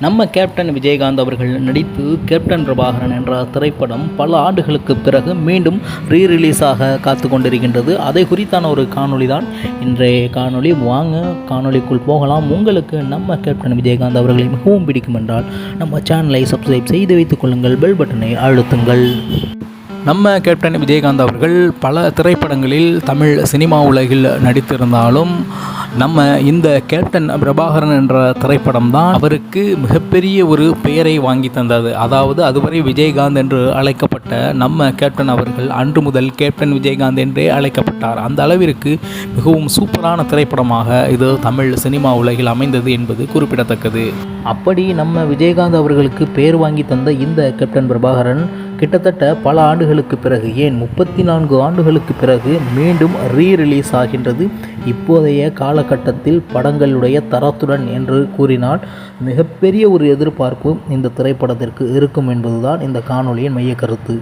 நம்ம கேப்டன் விஜயகாந்த் அவர்கள் நடித்து கேப்டன் பிரபாகரன் என்ற திரைப்படம் பல ஆண்டுகளுக்கு பிறகு மீண்டும் ரீ ரிலீஸாக காத்து கொண்டிருக்கின்றது அதை குறித்தான ஒரு காணொளி தான் இன்றைய காணொளி. வாங்க காணொளிக்குள் போகலாம். உங்களுக்கு நம்ம கேப்டன் விஜயகாந்த் அவர்களை மிகவும் பிடிக்கும் என்றால் நம்ம சேனலை சப்ஸ்கிரைப் செய்து வைத்துக் கொள்ளுங்கள். பெல் பட்டனை அழுத்துங்கள். நம்ம கேப்டன் விஜயகாந்த் அவர்கள் பல திரைப்படங்களில் தமிழ் சினிமா உலகில் நடித்திருந்தாலும் நம்ம இந்த கேப்டன் பிரபாகரன் என்ற திரைப்படம் தான் அவருக்கு மிகப்பெரிய ஒரு பெயரை வாங்கி தந்தது. அதாவது அதுவரை விஜயகாந்த் என்று அழைக்கப்பட்ட நம்ம கேப்டன் அவர்கள் அன்று முதல் கேப்டன் விஜயகாந்த் என்றே அழைக்கப்பட்டார். அந்த அளவிற்கு மிகவும் சூப்பரான திரைப்படமாக இது தமிழ் சினிமா உலகில் அமைந்தது என்பது குறிப்பிடத்தக்கது. அப்படி நம்ம விஜயகாந்த் அவர்களுக்கு பெயர் வாங்கி தந்த இந்த கேப்டன் பிரபாகரன் கிட்டத்தட்ட பல ஆண்டுகளுக்கு பிறகு ஏன் முப்பத்தி நான்கு ஆண்டுகளுக்கு பிறகு மீண்டும் ரீ ரிலீஸ் ஆகின்றது. இப்போதைய காலகட்டத்தில் படங்களுடைய தரத்துடன் என்று கூறினால் மிகப்பெரிய ஒரு எதிர்பார்ப்பு இந்த திரைப்படத்திற்கு இருக்கும் என்பதுதான் இந்த காணொளியின் மைய கருத்து.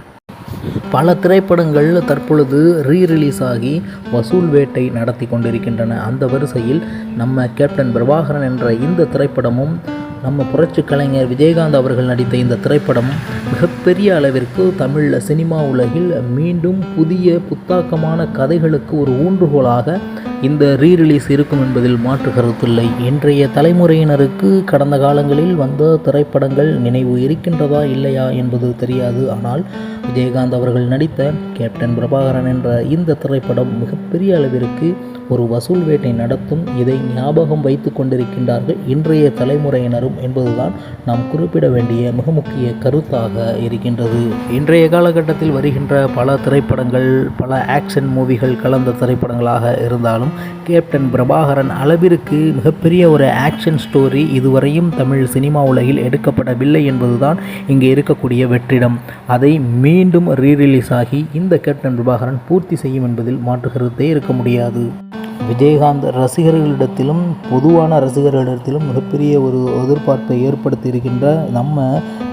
பல திரைப்படங்கள் தற்பொழுது ரீ ரிலீஸ் ஆகி வசூல் வேட்டை நடத்தி கொண்டிருக்கின்றன. அந்த வரிசையில் நம்ம கேப்டன் பிரபாகரன் என்ற இந்த திரைப்படமும் நம்ம புரட்சி கலைஞர் விஜயகாந்த் அவர்கள் நடித்த இந்த திரைப்படம் மிகப்பெரிய அளவிற்கு தமிழ் சினிமா உலகில் மீண்டும் புதிய புத்தாக்கமான கதைகளுக்கு ஒரு ஊன்றுகோலாக இந்த ரீரிலீஸ் இருக்கும் என்பதில் மாற்று கருத்தில்லை. இன்றைய தலைமுறையினருக்கு கடந்த காலங்களில் வந்த திரைப்படங்கள் நினைவு இருக்கின்றதா இல்லையா என்பது தெரியாது. ஆனால் விஜயகாந்த் அவர்கள் நடித்த கேப்டன் பிரபாகரன் என்ற இந்த திரைப்படம் மிகப்பெரிய அளவிற்கு ஒரு வசூல் வேட்டை நடத்தும் இதை ஞாபகம் வைத்து கொண்டிருக்கின்றார்கள் இன்றைய தலைமுறையினரும் என்பதுதான் நாம் குறிப்பிட வேண்டிய மிக முக்கிய கருத்தாக இருக்கின்றது. இன்றைய காலகட்டத்தில் வருகின்ற பல திரைப்படங்கள் பல ஆக்ஷன் மூவிகள் கலந்த திரைப்படங்களாக இருந்தாலும் கேப்டன் பிரபாகரன் அளவிற்கு மிகப்பெரிய ஒரு ஆக்ஷன் ஸ்டோரி இதுவரையும் தமிழ் சினிமா உலகில் எடுக்கப்படவில்லை என்பதுதான் இங்கே இருக்கக்கூடிய வெற்றிடம். அதை மீண்டும் ரீரிலீஸ் ஆகி இந்த கேப்டன் பிரபாகரன் பூர்த்தி செய்யும் என்பதில் மாற்று கருத்தே இருக்க முடியாது. விஜயகாந்த் ரசிகர்களிடத்திலும் பொதுவான ரசிகர்களிடத்திலும் மிகப்பெரிய ஒரு எதிர்பார்ப்பை ஏற்படுத்தி இருக்கின்ற நம்ம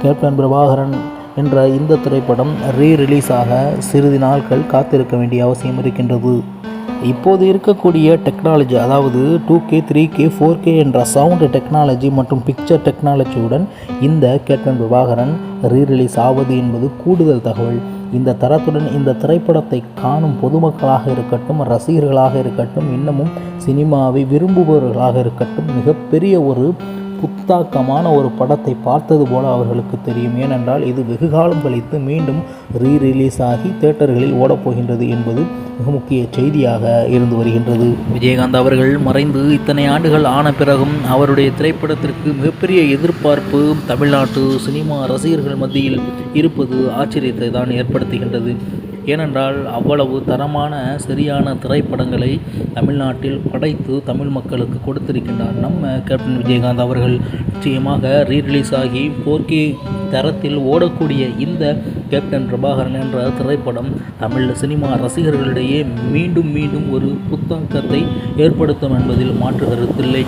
கேப்டன் பிரபாகரன் என்ற இந்த திரைப்படம் ரீ ரிலீஸ் ஆக சிறிது நாட்கள் காத்திருக்க வேண்டிய அவசியம் இருக்கின்றது. இப்போது இருக்கக்கூடிய டெக்னாலஜி அதாவது two K three K four K என்ற சவுண்டு டெக்னாலஜி மற்றும் பிக்சர் டெக்னாலஜியுடன் இந்த கேப்டன் பிரபாகரன் ரீ ரிலீஸ் ஆவது என்பது கூடுதல் தகவல். இந்த தரத்துடன் இந்த திரைப்படத்தை காணும் பொதுமக்களாக இருக்கட்டும் ரசிகர்களாக இருக்கட்டும் இன்னமும் சினிமாவை விரும்புபவர்களாக இருக்கட்டும் மிகப்பெரிய ஒரு புத்தாக்கமான ஒரு படத்தை பார்த்தது போல அவர்களுக்கு தெரியும். ஏனென்றால் இது வெகு காலம் கழித்து மீண்டும் ரீ ரிலீஸ் ஆகி தேட்டர்களில் ஓடப்போகின்றது என்பது மிக முக்கிய செய்தியாக இருந்து வருகின்றது. விஜயகாந்த் அவர்கள் மறைந்து இத்தனை ஆண்டுகள் ஆன பிறகும் அவருடைய திரைப்படத்திற்கு மிகப்பெரிய எதிர்பார்ப்பு தமிழ்நாட்டு சினிமா ரசிகர்கள் மத்தியில் இருப்பது ஆச்சரியத்தை தான் ஏற்படுத்துகின்றது. ஏனென்றால் அவ்வளவு தரமான சரியான திரைப்படங்களை தமிழ்நாட்டில் படைத்து தமிழ் மக்களுக்கு கொடுத்திருக்கின்றார். நம்ம கேப்டன் விஜயகாந்த் அவர்கள் நிச்சயமாக ரீரிலீஸ் ஆகி போர்க்கி தரத்தில் ஓடக்கூடிய இந்த கேப்டன் பிரபாகரன் என்ற திரைப்படம் தமிழ் சினிமா ரசிகர்களிடையே மீண்டும் மீண்டும் ஒரு புத்தாக்கத்தை ஏற்படுத்தும் என்பதில் மாற்று கருத்தில்லை.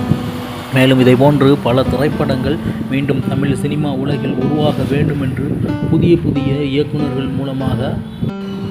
மேலும் இதை போன்று பல திரைப்படங்கள் மீண்டும் தமிழ் சினிமா உலகில் உருவாக வேண்டும் என்று புதிய புதிய இயக்குநர்கள் மூலமாக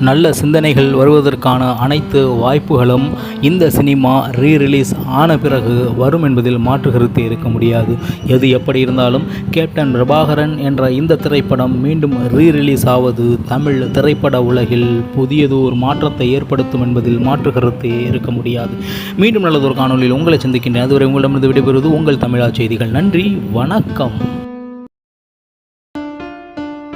நல்ல சிந்தனைகள் வருவதற்கான அனைத்து வாய்ப்புகளும் இந்த சினிமா ரீ ரிலீஸ் ஆன பிறகு வரும் என்பதில் மாற்று கருத்து இருக்க முடியாது. எது எப்படி இருந்தாலும் கேப்டன் பிரபாகரன் என்ற இந்த திரைப்படம் மீண்டும் ரீ ரிலீஸ் ஆவது தமிழ் திரைப்பட உலகில் புதியது ஒரு மாற்றத்தை ஏற்படுத்தும் என்பதில் மாற்று கருத்து இருக்க முடியாது. மீண்டும் நல்லதொரு காணொலியில் உங்களை சந்திக்கின்றேன். அதுவரை உங்களிடமிருந்து விடைபெறுவது உங்கள் தமிழா செய்திகள். நன்றி. வணக்கம்.